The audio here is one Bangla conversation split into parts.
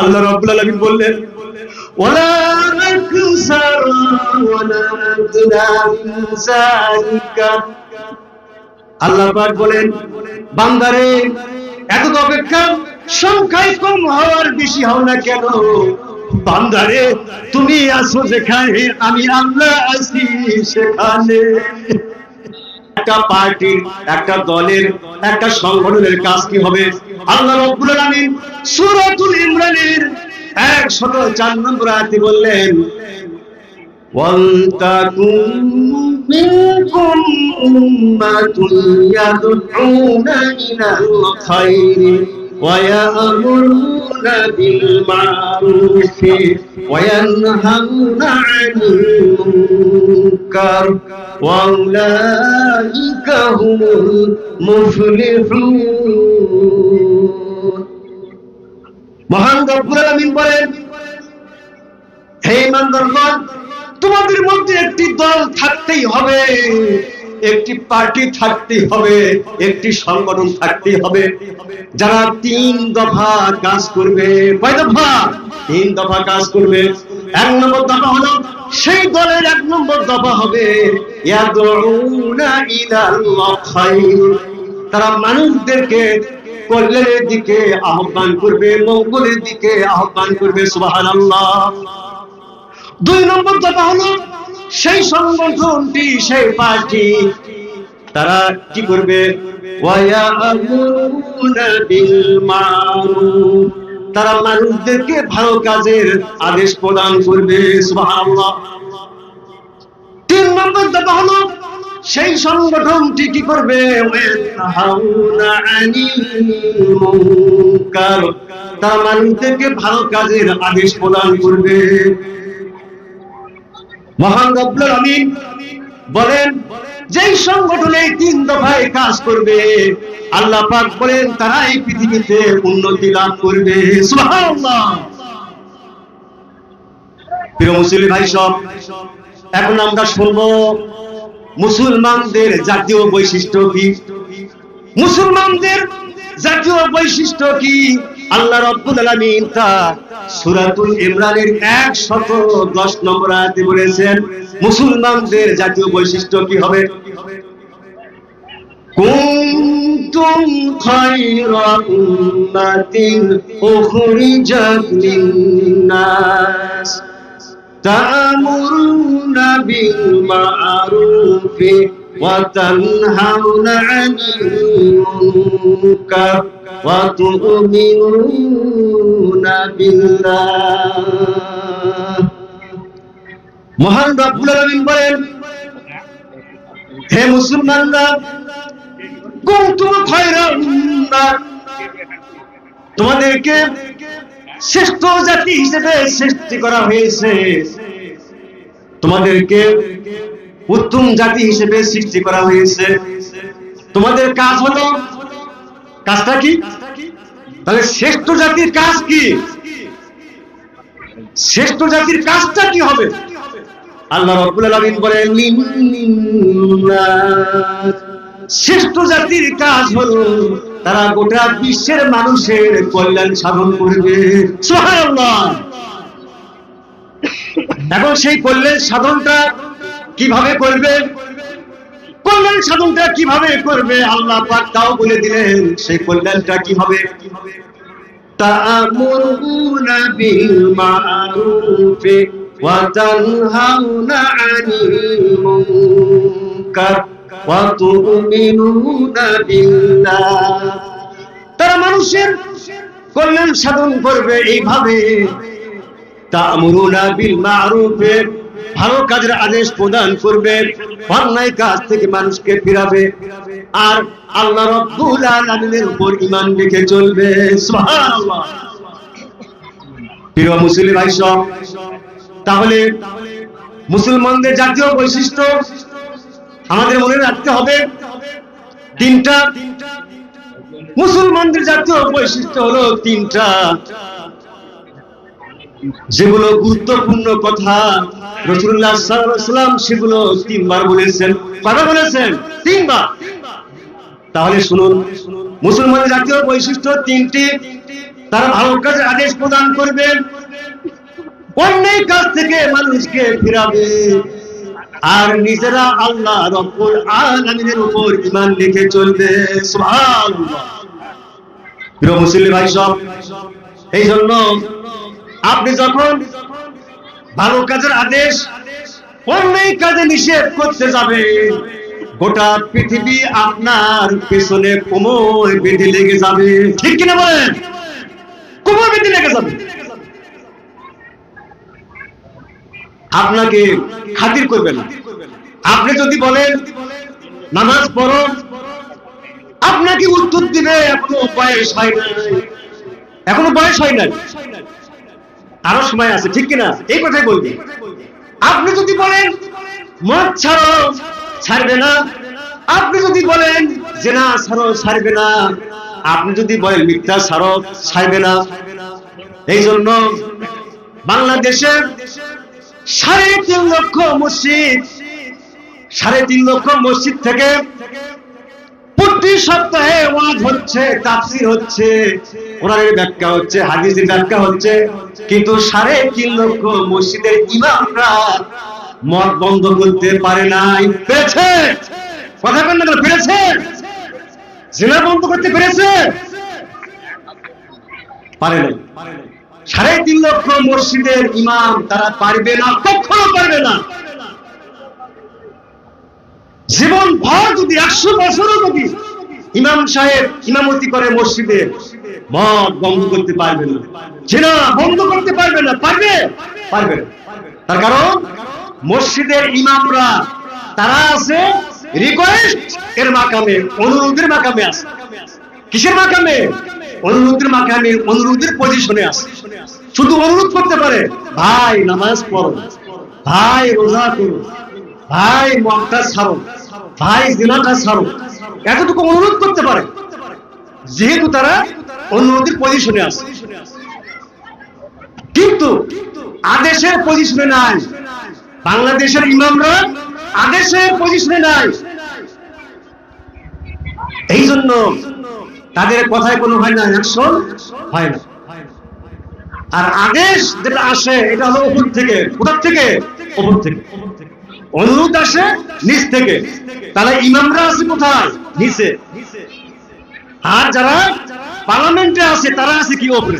আল্লাহ রাব্বুল আলামিন বললেন আল্লাহ পাক বলেন, বান্দারে এত অপেক্ষা সংখ্যায় কম হওয়ার বেশি হও না কেন? বান্দারে, তুমি আছো যেখানে, আমি আল্লাহ আছি সেখানে। একটা পার্টির একটা দলের, একটা সংগঠনের কাজ কি হবে? আল্লাহ রব্বুল আলামিন সূরাতুল ইমরানের 104 নম্বর আয়াতে বললেন ওয়ালতাকুম মিনকুম উম্মাতুন ইয়াদউনা ইলাল খায়রি وَيَأْمُرُونَ بِالْمَعْرُوفِ وَيَنْهَوْنَ عَنِ الْمُنكَرِ وَأُولَئِكَ هُمُ الْمُفْلِحُونَ মহান রব্বুল আলামিন বলেন হে ইমানদারগণ তোমাদের মধ্যে একটি দল থাকতেই হবে একটি পার্টি থাকতেই হবে, একটি সংগঠন থাকতেই হবে। যারা তিন দফা কাজ করবে, কয় দফা? তিন দফা কাজ করবে। এক নম্বর দফা হলো, সেই দলের এক নম্বর দফা হবে তারা মানুষদেরকে কল্যাণের দিকে আহ্বান করবে, মঙ্গলের দিকে আহ্বান করবে, সুবহানাল্লাহ। দুই নম্বর দফা হলো সেই সংগঠনটি, সেই পার্টি, তারা কি করবে? তারা মানুষদেরকে ভালো কাজের আদেশ প্রদান করবে তিন নম্বর দফা হলো, সেই সংগঠনটি কি করবে? তারা মানুষদেরকে ভালো কাজের আদেশ প্রদান করবে। মহান রব্বুল আমিন বলেন, যেই সংগঠনে তিন দফায় কাজ করবে, আল্লাহ পাক বলেন তারা এই পৃথিবীতে উন্নতি লাভ করবে। সুবহানাল্লাহ। প্রিয় মুসলিম ভাই সব, এখন আমরা শুনব মুসলমানদের জাতীয় বৈশিষ্ট্য কি? মুসলমানদের জাতীয় বৈশিষ্ট্য কি? আল্লাহ রব্বুল তা সূরাতুল ইমরানের 110 নম্বর আয়াতে বলেছেন, মুসলমানদের জাতীয় বৈশিষ্ট্য কি হবে? তা'মুরুনা বিল মা'রুফি وتنهون عن المنكر وتؤمنون بالله মহান রব্বুল আলামিন বলেন হে মুসলমানরা কুনতুম খায়রা উম্মাহ তোমাদেরকে শ্রেষ্ঠ জাতি হিসেবে সৃষ্টি করা হয়েছে তোমাদেরকে উত্তম জাতি হিসেবে সৃষ্টি করা হয়েছে। তোমাদের কাজ হলো, কাজটা কি? তাহলে শ্রেষ্ঠ জাতির কাজ কি? শ্রেষ্ঠ জাতির কাজটা কি হবে? আল্লাহ রব্বুল আলামিন শ্রেষ্ঠ জাতির কাজ হলো, তারা গোটা বিশ্বের মানুষের কল্যাণ সাধন করবে। এখন সেই কল্যাণ সাধনটা কীভাবে করবে? কল্যাণ সাধনটা কীভাবে করবে? আল্লাহ তাও বলে দিলেন, সেই কল্যাণটা কি হবে তারা মানুষের কল্যাণ সাধন করবে এইভাবে। তা'মুরুনা বিল মারুফে ভালো কাজের আদেশ প্রদান করবে, অন্যায় কাজ থেকে মানুষকে ফিরাবে, আর আল্লাহ রব্বুল আলামিনের উপর ঈমান রেখে চলবে। প্রিয় মুসলিম ভাই সব তাহলে মুসলমানদের জাতীয় বৈশিষ্ট্য আমাদের মনে রাখতে হবে। তিনটা। মুসলমানদের জাতীয় বৈশিষ্ট্য হলো তিনটা। যেগুলো গুরুত্বপূর্ণ কথা রসুল্লাহ সাল্লাম সেগুলো তিনবার বলেছেন। কটা বলেছেন? তিনবার। তাহলে শুনুন, মুসলমানের জাতীয় বৈশিষ্ট্য তিনটি। তারা ভালো কাজের আদেশ প্রদান করবে। অন্যায় কাজ থেকে মানুষকে ফিরাবে। আর নিজেরা আল্লাহ রব্বুল আলামিনের উপর ঈমান রেখে চলবে। প্রিয় মুসলিম ভাই সব এই জন্য আপনি যখন ভালো কাজের আদেশ অন্যায় কাজে নিষেধ করতে যাবে গোটা পৃথিবী আপনার পেছনে কোমর বেঁধে লেগে যাবে। ঠিক কিনা বলেন? কোমর বেঁধে লেগে যাবে। আপনাকে খাতির করবে না। আপনি যদি বলেন, নামাজ পড়ো। আপনাকে উত্তর দিবে, এখনও বয়স হয় নাই। এখনও বয়স হয় নাই। আরও সময় আছে, ঠিক কিনা? এই কথাই বলবি। আপনি যদি বলেন, মদ ছাড়ো, ছাড়বে না। আপনি যদি বলেন যে না ছাড়ো, ছাড়বে না। আপনি যদি বলেন, মিথ্যা ছাড়ো, ছাড়বে না। এই জন্য বাংলাদেশের সাড়ে তিন লক্ষ মসজিদ, সাড়ে তিন লক্ষ মসজিদ থেকে সপ্তাহে ওয়াজ হচ্ছে, তাফসির হচ্ছে, কোরআনের ব্যাখ্যা হচ্ছে, হাদিসের ব্যাখ্যা হচ্ছে, কিন্তু সাড়ে তিন লক্ষ মসজিদের ইমামরা মদ বন্ধ করতে পারে নাই। কথা জেলা বন্ধ করতে পেরেছে? পারে সাড়ে তিন লক্ষ মসজিদের ইমাম তারা পারবে না, কখনো পারবে না। জীবন ভর যদি একশো বছরও যদি ইমাম সাহেব ইমামতি করে মসজিদে। মদ বন্ধ করতে পারবে না। জেনা বন্ধ করতে পারবে না। পারবে? পারবে। তার কারণ, মসজিদের ইমামরা তারা আছে রিকোয়েস্ট এর মাকামে, অনুরোধের মাকামে আছে। কিসের মাকামে? অনুরোধের মাকামে, অনুরোধের পজিশনে আছে। শুধু অনুরোধ করতে পারে, ভাই, নামাজ পড়ো। ভাই, রোজা করো। ভাই মদটা ছাড়ো। ভাই, জিনাটা ছাড়ো। এতটুকু অনুরোধ করতে পারে, যেহেতু তারা অনুরোধের পজিশনে আছে। কিন্তু আদেশের পজিশনে নাই। বাংলাদেশের ইমামরা আদেশের পজিশনে নাই। এই জন্য তাদের কথায় কোনো হয় না অ্যাকশন হয় না। আর আদেশ যেটা আসে, এটা হলো উপর থেকে, কোথার থেকে? উপর থেকে। অনুরোধ আসে নিচ থেকে। তাহলে ইমামরা আছে কোথায়? নিচে। আর যারা পার্লামেন্টে আছে, তারা আছে কি ওপরে?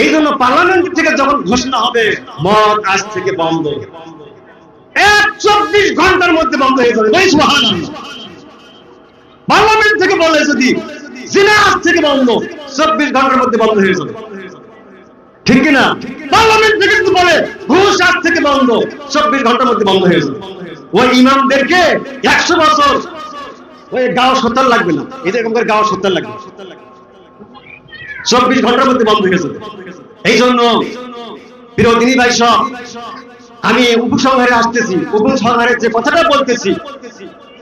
এই জন্য পার্লামেন্ট থেকে যখন ঘোষণা হবে, মদ আজ থেকে বন্ধ। এক চব্বিশ ঘণ্টার মধ্যে বন্ধ হয়ে যাবে। পার্লামেন্ট থেকে বলে যদি, জিনা আজ থেকে বন্ধ, চব্বিশ ঘণ্টার মধ্যে বন্ধ হয়ে যাবে। ঠিক কিনা? পার্লামেন্ট থেকে যদি বলে ঘুষ আজ থেকে বন্ধ, চব্বিশ ঘণ্টার মধ্যে বন্ধ হয়ে যাবে। ওই ইমামদেরকে একশো বছর, ওই গাও সত্তর লাগবে না। এরকম করে গাও সত্তর লাগবে। চব্বিশ ঘণ্টার মধ্যে বন্ধ হয়ে যাবে। এই জন্য বিরোধিনী ভাই সব, আমি উপসংহারে আসতেছি। উপসংহারের যে কথাটা বলতেছি,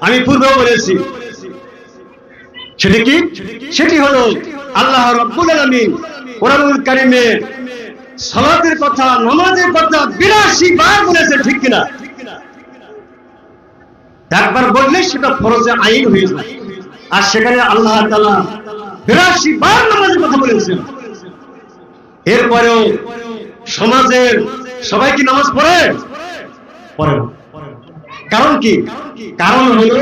আমি পূর্বেও বলেছি। সেটি কি? সেটি হলো আল্লাহ রব্বুল আলামিন কোরআনুল কারিমে সালাতের কথা, নামাজের কথা বিরাশি বার বলেছে, ঠিক কিনা? একবার বললে সেটা ফরজে আইন হয়ে যায়। আর সেখানে আল্লাহ বিরাশি বার নামাজের কথা বলেছেন। এরপরেও সমাজের সবাই কি নামাজ পড়ে? পড়ে কারণ কি? কারণ হলো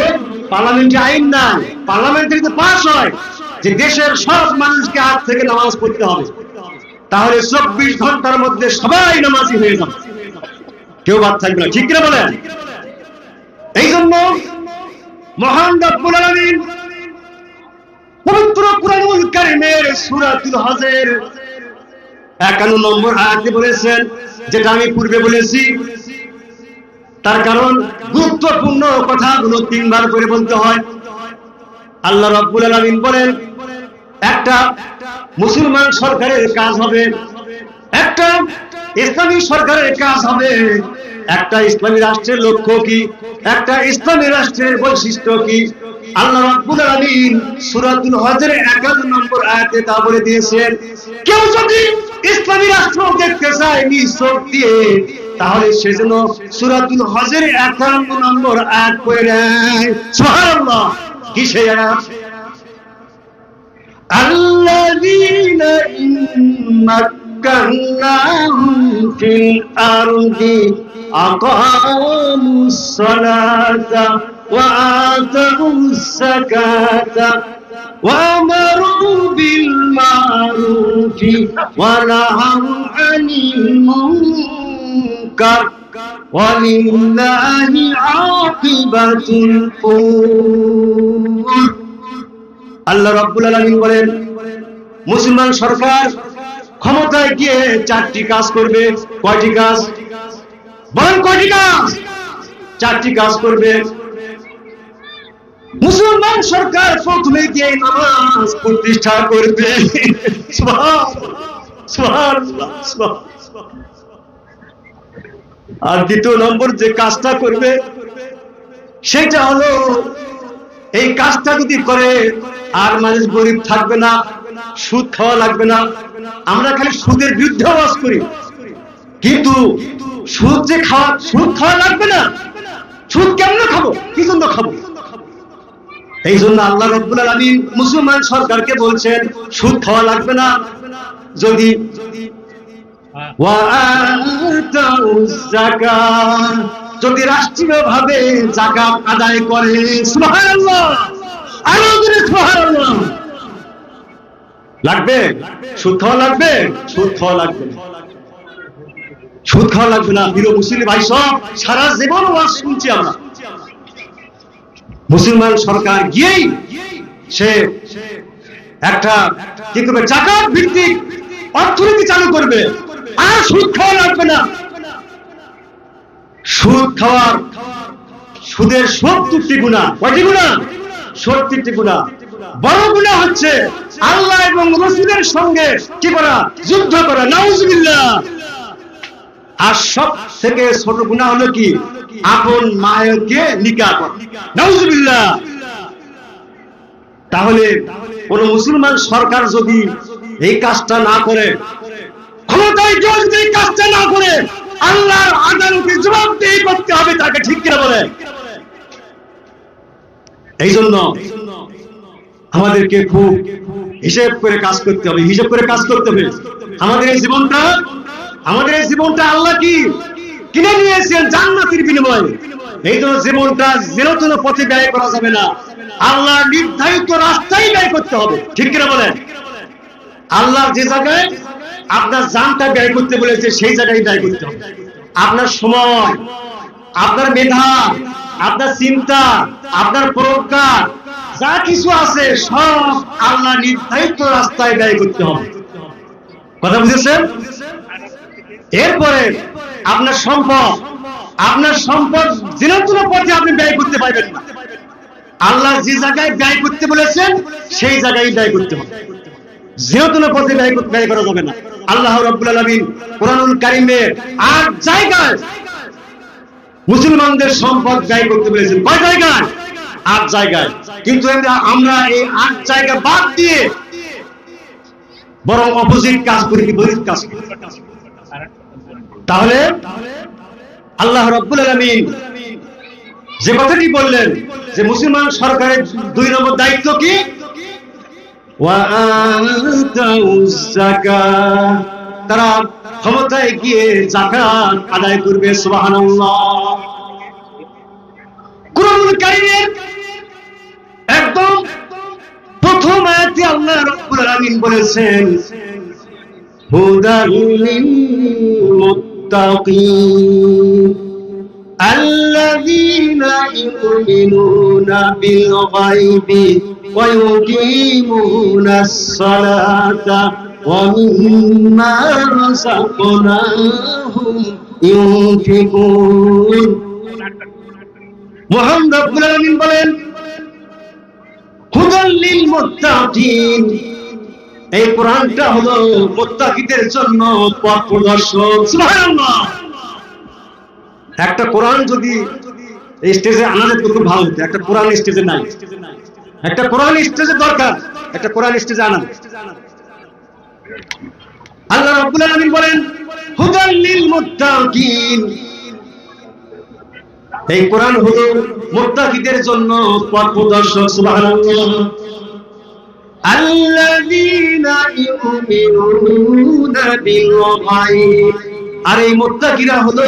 পার্লামেন্টে আইন না পার্লামেন্টে যদি পাস হয়, যে দেশের সব মানুষকে হাত থেকে নামাজ পড়তে হবে। তাহলে চব্বিশ ঘণ্টার মধ্যে সবাই নামাজি হয়ে যাবে। কেউ বাদ থাকবে না, ঠিক কিনা বলেন? এই জন্য মহান পবিত্র হজের 51 নম্বর আয়াতে বলেছেন, যেটা আমি পূর্বে বলেছি। তার কারণ গুরুত্বপূর্ণ কথাগুলো তিনবার করে বলতে হয়। আল্লাহ রাব্বুল আলামিন বলেন, একটা মুসলমান সরকারের কাজ হবে। একটা ইসলামী সরকারের কাজ হবে। একটা ইসলামী রাষ্ট্রের লক্ষ্য কি? একটা ইসলামী রাষ্ট্রের বৈশিষ্ট্য কি? আল্লাহ রাব্বুল আলামিন সূরাতুল হজের 51 নম্বর তা বলে দিয়েছেন, কেউ যদি ইসলামী রাষ্ট্র দেখতে চায় দিয়ে, তাহলে সেজন্য সূরাতুল হজের 51 নম্বর আয়াত পড়ে নেয়। সুবহানাল্লাহ الذين إن مكناهم في الأرض أقاموا الصلاة وآتوا الزكاة وأمروا بالمعروف ونهوا عن المنكر ولله عاقبة الأمور. আল্লাহ রাব্বুল আলামিন বলেন, মুসলমান সরকার ক্ষমতায় গিয়ে চারটি কাজ করবে। কয়টি কাজ? বলেন কয়টি কাজ? চারটি কাজ করবে। মুসলমান সরকার প্রথমে গিয়ে নামাজ প্রতিষ্ঠা করবে। আর দ্বিতীয় নম্বর যে কাজটা করবে, সেটা হলো এই কাজটা যদি করে আর মানুষ গরিব থাকবে না সুদ খাওয়া লাগবে না। আমরা খালি সুদের বিরুদ্ধে আওয়াজ করি। কিন্তু সুদ যে খাওয়া সুদ খাওয়া লাগবে না। সুদ কেমনে খাব? কি জন্য খাব? এই জন্য আল্লাহ রব্বুল আলামিন মুসলমান সরকারকে বলছেন সুদ খাওয়া লাগবে না। যদি যদি রাষ্ট্রীয় ভাবে জাকাত আদায় করে লাগবে? সুদ খাওয়া লাগবে? সুদ খাওয়া লাগবে। সুদ খাওয়া লাগবে না। প্রিয় মুসলিম ভাই সব সারা জীবন শুনছি আমরা। মুসলমান সরকার গিয়েই সে একটা কি করবে? জাকাত ভিত্তিক অর্থনীতি চালু করবে। আর সুদ খাওয়া লাগবে না। সুদ খাওয়ার সুদের সত্তরটি গুণা। কয়টি গুণা? সত্তরটি গুণা। বড় গুণা হচ্ছে আল্লাহ এবং রসুলের সঙ্গে কি করা? যুদ্ধ করা। নাউজুবিল্লাহ। আর সব থেকে ছোট গুণা হলো কি? আপন মায়েরকে নিকা করা। তাহলে কোন মুসলমান সরকার যদি এই কাজটা না করে, ক্ষমতায় কেউ যদি এই কাজটা না করে আল্লাহর আদালতে জবাবদেহি করতে হবে, তাকে ঠিক কিনা বলে এই জন্য আমাদেরকে খুব হিসেব করে কাজ করতে হবে, হিসেব করে কাজ করতে হবে। আমাদের এই জীবনটা, আমাদের এই জীবনটা আল্লাহ কি কিনে নিয়েছেন জান্নাতের বিনিময়ে? এই জন্য জীবনটা জেরতন পথে ব্যয় করা যাবে না। আল্লাহ নির্ধারিত রাস্তায় ব্যয় করতে হবে, ঠিক কিনা বলেন? আল্লাহ যে জায়গায় আপনার জানটা ব্যয় করতে বলেছে, সেই জায়গায় ব্যয় করতে হবে। আপনার সময়, আপনার মেধা, আপনার চিন্তা, আপনার প্রজ্ঞা যা কিছু আছে সব আল্লাহ নির্ধারিত রাস্তায় ব্যয় করতে হবে। কথা বুঝেছেন? এরপরে আপনার সম্পদ আপনার সম্পদ জিনাতুন পথে আপনি ব্যয় করতে পারবেন না। আল্লাহ যে জায়গায় ব্যয় করতে বলেছেন, সেই জায়গায় ব্যয় করতে হবে। জিনাতুন পথে ব্যয় ব্যয় করা যাবে না। আল্লাহ রাব্বুল আলামিন কোরআনুল কারীমের আট জায়গায় মুসলমানদের সম্পদ ব্যয় করতে বলেছেন কয় জায়গায়? আট জায়গায়। কিন্তু আমরা- এই আট জায়গা বাদ দিয়ে বরং অপোজিট কাজ করি বিপরীত কাজ করি? তাহলে আল্লাহ রব্বুল আলামিন যে কথাটি বললেন যে মুসলমান সরকারের দুই নম্বর দায়িত্ব কি। তারা ক্ষমতায় গিয়ে জাকাত আদায় করবে সুবহানাল্লাহ কুরআনুল কারীমের একদম প্রথম আয়াতে আল্লাহ রাব্বুল আলামিন বলেছেন হুদাল লিল মুত্তাকিন الذين يؤمنون بالغيب ويقيمون الصلاة ومما رزقناهم ينفقون মোহাম্মদ আব্দুল আলমিন বলেন হুদাল্লিল মুত্তাকিন এই কোরআনটা হলো মুত্তাকিদের জন্য পথ প্রদর্শক সুবহানাল্লাহ একটা কোরআন যদি এই স্টেজে আনা যেত খুব ভালো হতো একটা কোরআন স্টেজে নাই একটা কোরআন স্টেজে দরকার। একটা কোরআন স্টেজে আনা আল্লাহ রাব্বুল আলামিন বলেন, হুদাল লিল মুত্তাকিন। এই কোরআন হলো মুত্তাকিদের জন্য পথ প্রদর্শক, সুবহানাল্লাহ। আল্লাযীনা ইউমিনুনা বিল গায়ব। আর এই মুত্তাকিরা হলো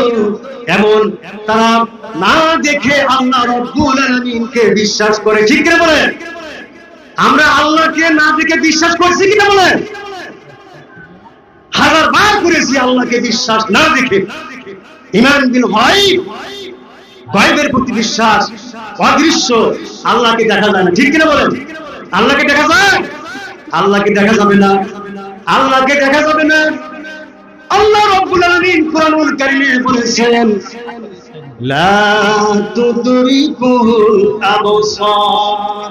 এমন, তারা না দেখে আল্লাহ রব্বুল আলামিনকে বিশ্বাস করে। ঠিক করে বলেন? আমরা আল্লাহকে না দেখে বিশ্বাস করছি কিনা বলেন? হাজার বার করেছি আল্লাহকে বিশ্বাস না দেখে। ইমান বিল গায়ব গায়বের প্রতি বিশ্বাস অদৃশ্য, আল্লাহকে দেখা যায় না। ঠিক কিনা বলেন? আল্লাহকে দেখা যায়? আল্লাহকে দেখা যাবে না। আল্লাহকে দেখা যাবে না। আল্লাহ রাব্বুল আলামিন কোরআনুল কারীমে বলেছেন, লা তুদরিকুল আবসার,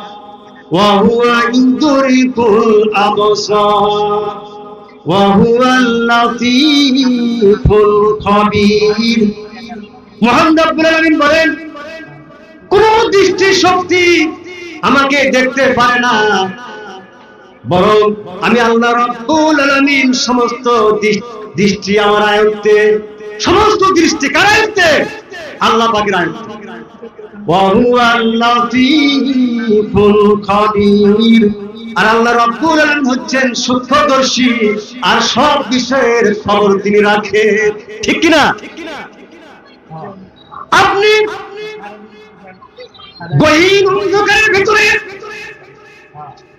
ওয়া হুয়া ইউদরিকুল আবসার, ওয়া হুয়াল লাতীফুল খবীর। মহান রব্বুল আলামিন বলেন, কোন দৃষ্টি শক্তি আমাকে দেখতে পারে না। বরং আমি আল্লাহ রব্বুল আলামিন সমস্ত দৃষ্টি আমার আয়ত্তে, সমস্ত দৃষ্টি কার আয়ত্তে? আল্লাহ পাকের আয়ত্তে। আর আল্লাহ রব্বুল হচ্ছেন সূক্ষ্মদর্শী আর সব বিষয়ের খবর তিনি রাখেন ঠিক কি না আপনি অন্ধকারের ভিতরে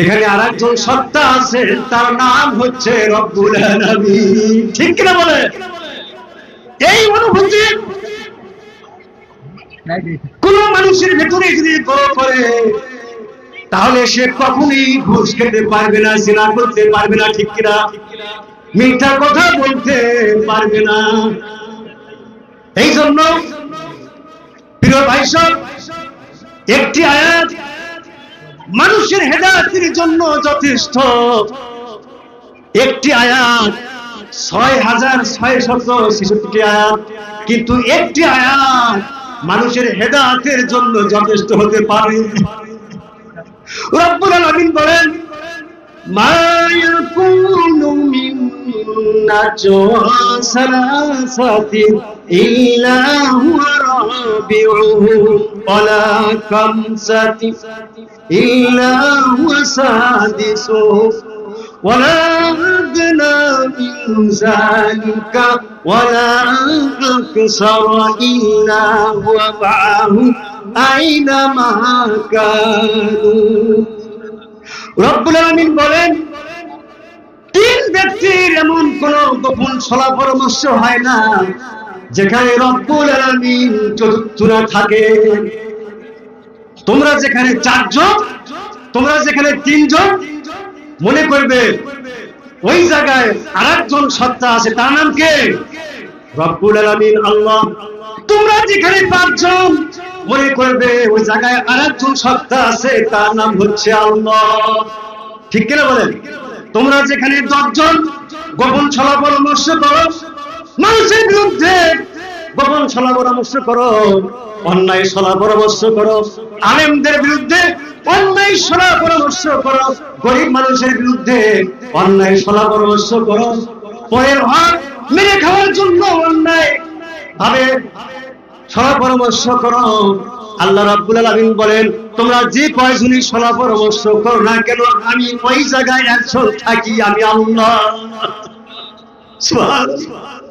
এখানে আর একজন সত্তা আছে, তার নাম হচ্ছে রব্বুল ঠিক কিনা বলে? এই অনুভূতি কোন মানুষের ভেতরে যদি গ্রহ করে, তাহলে সে কখনই ঘুষ খেতে পারবে না, জিনা করতে পারবে না, ঠিক কিনা? মিথ্যা কথা বলতে পারবে না। এই জন্য প্রিয় ভাই সব একটি আয়াত মানুষের হেদায়তের জন্য যথেষ্ট। একটি আয়াত, ছয় হাজার ছয় শত ছেষট্টি আয়াত। কিন্তু একটি আয়াত মানুষের হেদায়তের জন্য যথেষ্ট হতে পারে। রব্বুল আলামিন বলেন, মা ইয়াকুনু মিন নাজওয়া সালাসাতিন ইল্লা হুয়া রাবিউহুম ওয়ালা খামসাতিন ইল্লা হুয়া সাদিসুহুম ولا أدنى من ذلك ولا أكثر إلا هو معهم أينما كانوا রব্বুল আলামিন বলেন তিন ব্যক্তির এমন কোন গোপন সলা পরামর্শ হয় না, যেখানে রব্বুল আলামিন চতুর্থরা থাকে। তোমরা যেখানে চারজন, তোমরা যেখানে তিনজন, মনে করবে ওই জায়গায় আর একজন সত্তা আছে, তার নাম কে? রব্বুল আলামিন, আল্লাহ। তোমরা যেখানে পাঁচজন, মনে করবে ওই জায়গায় আর একজন সত্তা আছে, তার নাম হচ্ছে আল্লাহ। ঠিক কিনা বলেন? তোমরা যেখানে দশজন গোপন ছলা পরামর্শ করো, মানুষের বিরুদ্ধে গোপন ছলা পরামর্শ করো, অন্যায় ছলা পরামর্শ করো, আলেমদের বিরুদ্ধে অন্যায় ছলা পরামর্শ করো, গরিব মানুষের বিরুদ্ধে অন্যায় ছলা পরামর্শ করো। পরের ভাগ, মেরে খাওয়ার জন্য অন্যায় ভাবে ছলা পরামর্শ করো। আল্লাহ রাব্বুল আলামিন বলেন, তোমরা যে কয়জনই সলা পরামর্শ করো না কেন, আমি ওই জায়গায় একজন থাকি, আমি আল্লাহ সুবহানাল্লাহ।